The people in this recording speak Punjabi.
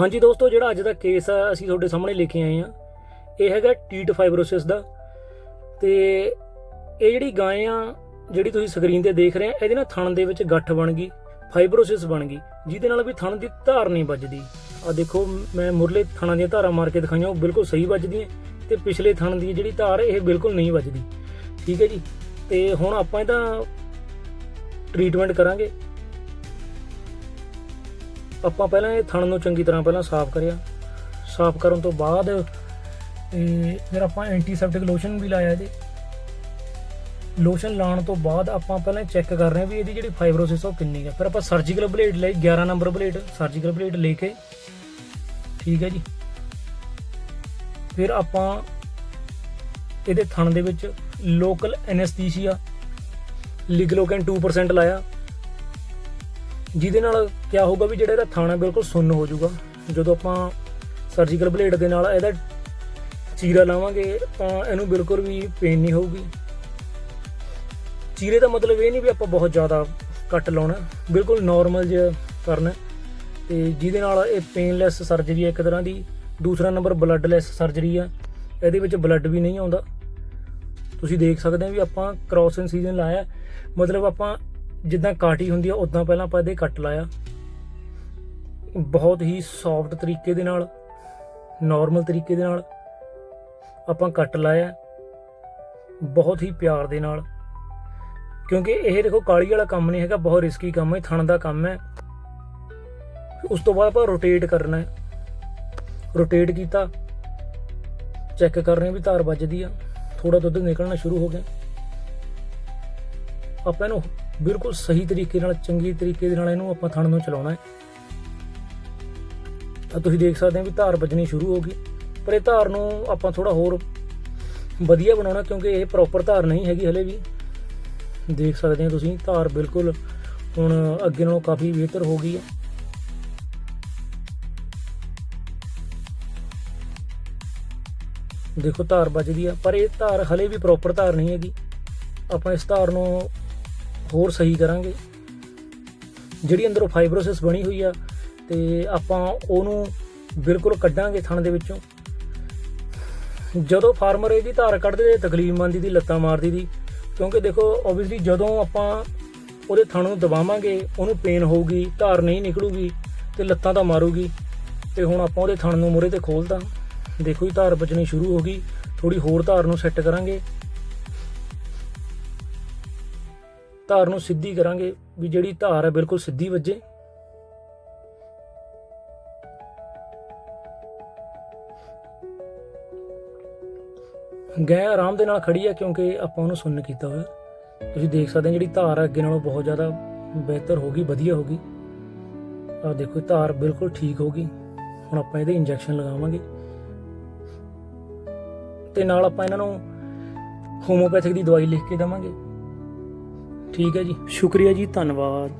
ਹਾਂਜੀ ਦੋਸਤੋ, ਜਿਹੜਾ ਅੱਜ ਦਾ ਕੇਸ ਆ, ਅਸੀਂ ਤੁਹਾਡੇ ਸਾਹਮਣੇ ਲੈ ਕੇ ਆਏ ਆ। ਇਹ ਹੈਗਾ ਟੀਟ ਫਾਈਬਰੋਸਿਸ ਦਾ। ਤੇ ਇਹ ਜਿਹੜੀ ਗਾਂ ਆ, ਜਿਹੜੀ ਤੁਸੀਂ ਸਕਰੀਨ ਤੇ ਦੇਖ ਰਹੇ ਆ, ਇਹਦੇ ਨਾਲ ਥਣ ਦੇ ਵਿੱਚ ਗੱਠ ਬਣ ਗਈ, ਫਾਈਬਰੋਸਿਸ ਬਣ ਗਈ, ਜਿਹਦੇ ਨਾਲ ਵੀ ਥਣ ਦੀ ਧਾਰ ਨਹੀਂ ਵੱਜਦੀ। ਆ ਦੇਖੋ, ਮੈਂ ਮੁਰਲੇ ਥਣਾਂ ਦੀਆਂ ਧਾਰਾਂ ਮਾਰ ਕੇ ਦਿਖਾਈਆਂ, ਉਹ ਬਿਲਕੁਲ ਸਹੀ ਵੱਜਦੀਆਂ ਤੇ ਪਿਛਲੇ ਥਣ ਦੀ ਜਿਹੜੀ ਧਾਰ ਇਹ ਬਿਲਕੁਲ ਨਹੀਂ ਵੱਜਦੀ। ਠੀਕ ਹੈ ਜੀ? ਤੇ ਹੁਣ ਆਪਾਂ ਇਹਦਾ ਟ੍ਰੀਟਮੈਂਟ ਕਰਾਂਗੇ। ਆਪਾਂ ਪਹਿਲਾਂ ਇਹ ਥਣ ਨੂੰ ਚੰਗੀ ਤਰ੍ਹਾਂ ਪਹਿਲਾਂ ਸਾਫ਼ ਕਰਿਆ। ਸਾਫ਼ ਕਰਨ ਤੋਂ ਬਾਅਦ, ਇਹ ਫਿਰ ਆਪਾਂ ਐਂਟੀਸੈਪਟਿਕ ਲੋਸ਼ਨ ਵੀ ਲਾਇਆ ਇਹਦੇ। ਲੋਸ਼ਨ ਲਾਉਣ ਤੋਂ ਬਾਅਦ ਆਪਾਂ ਪਹਿਲਾਂ ਚੈੱਕ ਕਰ ਰਹੇ ਹਾਂ ਵੀ ਇਹਦੀ ਜਿਹੜੀ ਫਾਈਬਰੋਸਿਸ ਉਹ ਕਿੰਨੀ ਹੈ ਫਿਰ ਆਪਾਂ ਸਰਜੀਕਲ ਬਲੇਡ ਲਈ 11 ਨੰਬਰ ਬਲੇਡ ਸਰਜੀਕਲ ਬਲੇਡ ਲੈ ਕੇ, ਠੀਕ ਹੈ ਜੀ। ਫਿਰ ਆਪਾਂ ਇਹਦੇ ਥਣ ਦੇ ਵਿੱਚ ਲੋਕਲ ਐਨੈਸਥੀਸੀਆ ਲਿਗਲੋਕੈਨ 2% ਲਾਇਆ। ਜਿਹਦੇ ਨਾਲ ਕੀ ਹੋਊਗਾ ਵੀ ਜਿਹੜਾ ਇਹਦਾ ਥਾਣਾ ਬਿਲਕੁਲ ਸੁੰਨ ਹੋ ਜਾਊਗਾ। ਜਦੋਂ ਆਪਾਂ ਸਰਜੀਕਲ ਬਲੇਡ ਦੇ ਨਾਲ ਇਹਦਾ ਚੀਰਾ ਲਾਵਾਂਗੇ, ਤਾਂ ਇਹਨੂੰ ਬਿਲਕੁਲ ਵੀ ਪੇਨ ਨਹੀਂ ਹੋਊਗੀ। ਚੀਰੇ ਦਾ ਮਤਲਬ ਇਹ ਨਹੀਂ ਵੀ ਆਪਾਂ ਬਹੁਤ ਜ਼ਿਆਦਾ ਕੱਟ ਲਾਉਣਾ, ਬਿਲਕੁਲ ਨਾਰਮਲ ਜਿਹਾ ਕਰਨਾ। ਤੇ ਜਿਹਦੇ ਨਾਲ ਇਹ ਪੇਨਲੈਸ ਸਰਜਰੀ ਹੈ ਇੱਕ ਤਰ੍ਹਾਂ ਦੀ, ਦੂਸਰਾ ਨੰਬਰ ਬਲੱਡਲੈਸ ਸਰਜਰੀ ਆ, ਇਹਦੇ ਵਿੱਚ ਬਲੱਡ ਵੀ ਨਹੀਂ ਆਉਂਦਾ। ਤੁਸੀਂ ਦੇਖ ਸਕਦੇ ਹੋ ਵੀ ਆਪਾਂ ਕ੍ਰਾਸ ਇਨਸੀਜਨ ਲਾਇਆ, ਮਤਲਬ ਆਪਾਂ ਜਿੱਦਾਂ ਕਾਟੀ ਹੁੰਦੀ ਆ ਉਦਾਂ ਪਹਿਲਾਂ ਆਪਾਂ ਇਹਦੇ ਕੱਟ ਲਾਇਆ। ਬਹੁਤ ਹੀ ਸੌਫਟ ਤਰੀਕੇ ਦੇ ਨਾਲ ਨਾਰਮਲ ਤਰੀਕੇ ਦੇ ਨਾਲ ਆਪਾਂ ਕੱਟ ਲਾਇਆ। ਬਹੁਤ ਹੀ ਪਿਆਰ ਦੇ ਨਾਲ। ਕਿਉਂਕਿ ਇਹ ਦੇਖੋ, ਕਾਲੀ ਵਾਲਾ ਕੰਮ ਨਹੀਂ ਹੈਗਾ, ਬਹੁਤ ਰਿਸਕੀ ਕੰਮ ਹੈ, ਥਣ ਦਾ ਕੰਮ ਹੈ। ਉਸ ਤੋਂ ਬਾਅਦ ਆਪਾਂ ਰੋਟੇਟ ਕਰਨਾ ਹੈ। ਰੋਟੇਟ ਕੀਤਾ। ਚੈੱਕ ਕਰ ਰਹੇ ਵੀ ਧਾਰ ਵੱਜਦੀ ਆ। ਥੋੜਾ ਦੁੱਧ ਨਿਕਲਣਾ ਸ਼ੁਰੂ ਹੋ ਗਿਆ। ਆਪਾਂ ਇਹਨੂੰ ਬਿਲਕੁਲ ਸਹੀ ਤਰੀਕੇ ਨਾਲ, ਚੰਗੀ ਤਰੀਕੇ ਦੇ ਨਾਲ ਇਹਨੂੰ ਆਪਾਂ ਥਣ ਨੂੰ ਚਲਾਉਣਾ ਹੈ। ਤਾਂ ਤੁਸੀਂ ਦੇਖ ਸਕਦੇ ਹੋ ਵੀ ਧਾਰ ਵੱਜਣੀ ਸ਼ੁਰੂ ਹੋ ਗਈ। ਪਰ ਇਹ ਧਾਰ ਨੂੰ ਆਪਾਂ ਥੋੜਾ ਹੋਰ ਵਧੀਆ ਬਣਾਉਣਾ ਕਿਉਂਕਿ ਇਹ ਪ੍ਰੋਪਰ ਧਾਰ ਨਹੀਂ ਹੈਗੀ ਹਲੇ ਵੀ। ਦੇਖ ਸਕਦੇ ਹੋ ਤੁਸੀਂ, ਧਾਰ ਬਿਲਕੁਲ ਹੁਣ ਅੱਗੇ ਨਾਲੋਂ ਕਾਫੀ ਬਿਹਤਰ ਹੋ ਗਈ ਹੈ। ਦੇਖੋ ਧਾਰ ਵੱਜਦੀ ਆ, ਪਰ ਇਹ ਧਾਰ ਹਲੇ ਵੀ ਪ੍ਰੋਪਰ ਧਾਰ ਨਹੀਂ ਹੈਗੀ। ਆਪਾਂ ਇਸ ਧਾਰ ਨੂੰ ਹੋਰ ਸਹੀ ਕਰਾਂਗੇ। ਜਿਹੜੀ ਅੰਦਰੋਂ ਫਾਈਬਰੋਸਿਸ ਬਣੀ ਹੋਈ ਆ, ਤੇ ਆਪਾਂ ਉਹਨੂੰ ਬਿਲਕੁਲ ਕੱਢਾਂਗੇ ਥਣ ਦੇ ਵਿੱਚੋਂ। ਜਦੋਂ ਫਾਰਮਰ ਇਹਦੀ ਧਾਰ ਕੱਢਦੇ ਤੇ ਤਕਲੀਫ ਮੰਦੀ ਦੀ, ਲੱਤਾਂ ਮਾਰਦੀ ਦੀ, ਕਿਉਂਕਿ ਦੇਖੋ ਓਬਵੀਅਸਲੀ ਜਦੋਂ ਆਪਾਂ ਉਹਦੇ ਥਣ ਨੂੰ ਦਬਾਵਾਂਗੇ, ਉਹਨੂੰ ਪੇਨ ਹੋਊਗੀ, ਧਾਰ ਨਹੀਂ ਨਿਕਲੂਗੀ, ਤੇ ਲੱਤਾਂ ਤਾਂ ਮਾਰੂਗੀ। ਤੇ ਹੁਣ ਆਪਾਂ ਉਹਦੇ ਥਣ ਨੂੰ ਮੂਹਰੇ ਤੇ ਖੋਲਦਾ ਦੇਖੋ ਜੀ, ਧਾਰ ਬਚਣੀ ਸ਼ੁਰੂ ਹੋ ਗਈ। ਥੋੜੀ ਹੋਰ ਧਾਰ ਨੂੰ ਸੈੱਟ ਕਰਾਂਗੇ। ਧਾਰ ਨੂੰ ਸਿੱਧੀ ਕਰਾਂਗੇ, ਵੀ ਜਿਹੜੀ ਧਾਰ ਹੈ ਬਿਲਕੁਲ ਸਿੱਧੀ ਵੱਜੇ। ਗੈ ਆਰਾਮ ਦੇ ਨਾਲ ਖੜੀ ਹੈ ਕਿਉਂਕਿ ਆਪਾਂ ਉਹਨੂੰ ਸੁੰਨ ਕੀਤਾ ਹੋਇਆ। ਤੁਸੀਂ ਦੇਖ ਸਕਦੇ ਹੋ ਜਿਹੜੀ ਧਾਰ ਹੈ ਅੱਗੇ ਨਾਲੋਂ ਬਹੁਤ ਜ਼ਿਆਦਾ ਬਿਹਤਰ ਹੋ ਗਈ, ਵਧੀਆ ਹੋ ਗਈ। ਆ ਦੇਖੋ, ਧਾਰ ਬਿਲਕੁਲ ਠੀਕ ਹੋ ਗਈ। ਹੁਣ ਆਪਾਂ ਇਹਦੇ ਇੰਜੈਕਸ਼ਨ ਲਗਾਵਾਂਗੇ। ਤੇ ਨਾਲ ਆਪਾਂ ਇਹਨਾਂ ਨੂੰ ਹੋਮੋਪੈਥਿਕ ਦੀ ਦਵਾਈ ਲਿਖ ਕੇ ਦੇਵਾਂਗੇ। ਠੀਕ ਹੈ ਜੀ। ਸ਼ੁਕਰੀਆ ਜੀ ਧੰਨਵਾਦ।